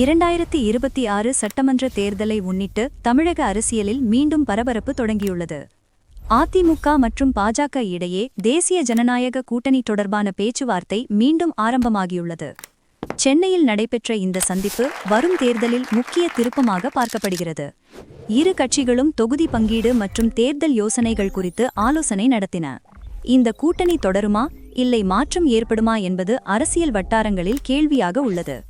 இரண்டாயிரத்தி இருபத்தி ஆறு சட்டமன்ற தேர்தலை முன்னிட்டு தமிழக அரசியலில் மீண்டும் பரபரப்பு தொடங்கியுள்ளது. அதிமுக மற்றும் பாஜக இடையே தேசிய ஜனநாயக கூட்டணி தொடர்பான பேச்சுவார்த்தை மீண்டும் ஆரம்பமாகியுள்ளது. சென்னையில் நடைபெற்ற இந்த சந்திப்பு வரும் தேர்தலில் முக்கிய திருப்பமாக பார்க்கப்படுகிறது. இரு கட்சிகளும் தொகுதி பங்கீடு மற்றும் தேர்தல் யோசனைகள் குறித்து ஆலோசனை நடத்தின. இந்த கூட்டணி தொடருமா இல்லை மாற்றம் ஏற்படுமா என்பது அரசியல் வட்டாரங்களில் கேள்வியாக உள்ளது.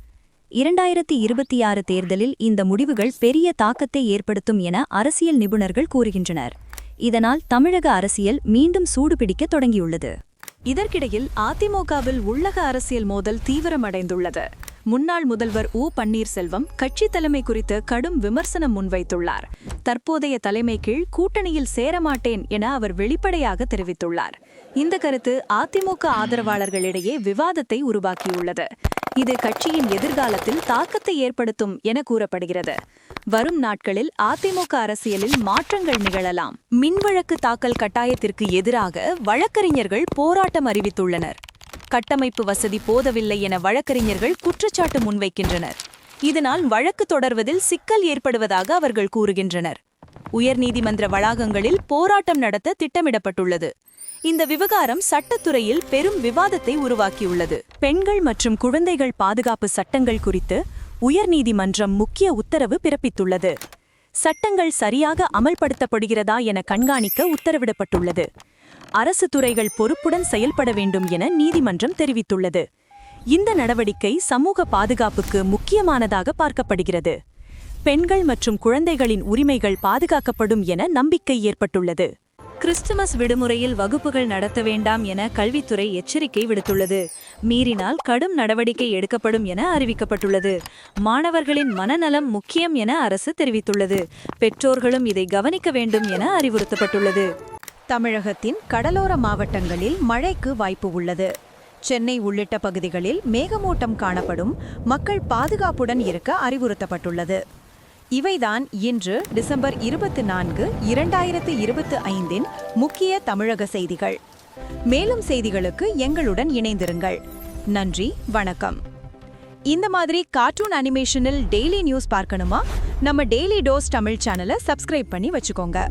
இரண்டாயிரத்தி இருபத்தி ஆறு தேர்தலில் இந்த முடிவுகள் பெரிய தாக்கத்தை ஏற்படுத்தும் என அரசியல் நிபுணர்கள் கூறுகின்றனர். இதனால் தமிழக அரசியல் மீண்டும் சூடுபிடிக்க தொடங்கியுள்ளது. இதற்கிடையில் அதிமுகவில் உள்ளக அரசியல் மோதல் தீவிரமடைந்துள்ளது. முன்னாள் முதல்வர் உ. பன்னீர்செல்வம் கட்சி தலைமை குறித்து கடும் விமர்சனம் முன்வைத்துள்ளார். தற்போதைய தலைமை கீழ் கூட்டணியில் சேரமாட்டேன் என அவர் வெளிப்படையாக தெரிவித்துள்ளார். இந்த கருத்து அதிமுக ஆதரவாளர்களிடையே விவாதத்தை உருவாக்கியுள்ளது. இது கட்சியின் எதிர்காலத்தில் தாக்கத்தை ஏற்படுத்தும் என கூறப்படுகிறது. வரும் நாட்களில் அதிமுக அரசியலில் மாற்றங்கள் நிகழலாம். மின்வழக்கு தாக்கல் கட்டாயத்திற்கு எதிராக வழக்கறிஞர்கள் போராட்டம் அறிவித்துள்ளனர். கட்டமைப்பு வசதி போதவில்லை என வழக்கறிஞர்கள் குற்றச்சாட்டு முன்வைக்கின்றனர். இதனால் வழக்கு தொடர்வதில் சிக்கல் ஏற்படுவதாக அவர்கள் கூறுகின்றனர். உயர்நீதிமன்ற வளாகங்களில் போராட்டம் நடத்த திட்டமிடப்பட்டுள்ளது. இந்த விவகாரம் சட்டத்துறையில் பெரும் விவாதத்தை உருவாக்கியுள்ளது. பெண்கள் மற்றும் குழந்தைகள் பாதுகாப்பு சட்டங்கள் குறித்து உயர்நீதிமன்றம் முக்கிய உத்தரவு பிறப்பித்துள்ளது. சட்டங்கள் சரியாக அமல்படுத்தப்படுகிறதா என கண்காணிக்க உத்தரவிடப்பட்டுள்ளது. அரசு துறைகள் பொறுப்புடன் செயல்பட வேண்டும் என நீதிமன்றம் தெரிவித்துள்ளது. இந்த நடவடிக்கை சமூக பாதுகாப்புக்கு முக்கியமானதாக பார்க்கப்படுகிறது. பெண்கள் மற்றும் குழந்தைகளின் உரிமைகள் பாதுகாக்கப்படும் என நம்பிக்கை ஏற்பட்டுள்ளது. கிறிஸ்துமஸ் விடுமுறையில் வகுப்புகள் நடத்த வேண்டாம் என கல்வித்துறை எச்சரிக்கை விடுத்துள்ளது. மீறினால் கடும் நடவடிக்கை எடுக்கப்படும் என அறிவிக்கப்பட்டுள்ளது. மாணவர்களின் மனநலம் முக்கியம் என அரசு தெரிவித்துள்ளது. பெற்றோர்களும் இதை கவனிக்க வேண்டும் என அறிவுறுத்தப்பட்டுள்ளது. தமிழகத்தின் கடலோர மாவட்டங்களில் மழைக்கு வாய்ப்பு உள்ளது. சென்னை உள்ளிட்ட பகுதிகளில் மேகமூட்டம் காணப்படும். மக்கள் பாதுகாப்புடன் இருக்க அறிவுறுத்தப்பட்டுள்ளது. இவைதான் இன்று டிசம்பர் இருபத்தி நான்கு இரண்டாயிரத்து இருபத்தி ஐந்தின் முக்கிய தமிழக செய்திகள். மேலும் செய்திகளுக்கு எங்களுடன் இணைந்திருங்கள். நன்றி வணக்கம். இந்த மாதிரி கார்ட்டூன் அனிமேஷனில் டெய்லி நியூஸ் பார்க்கணுமா? நம்ம டெய்லி டோஸ் தமிழ் சேனலை சப்ஸ்கிரைப் பண்ணி வச்சுக்கோங்க.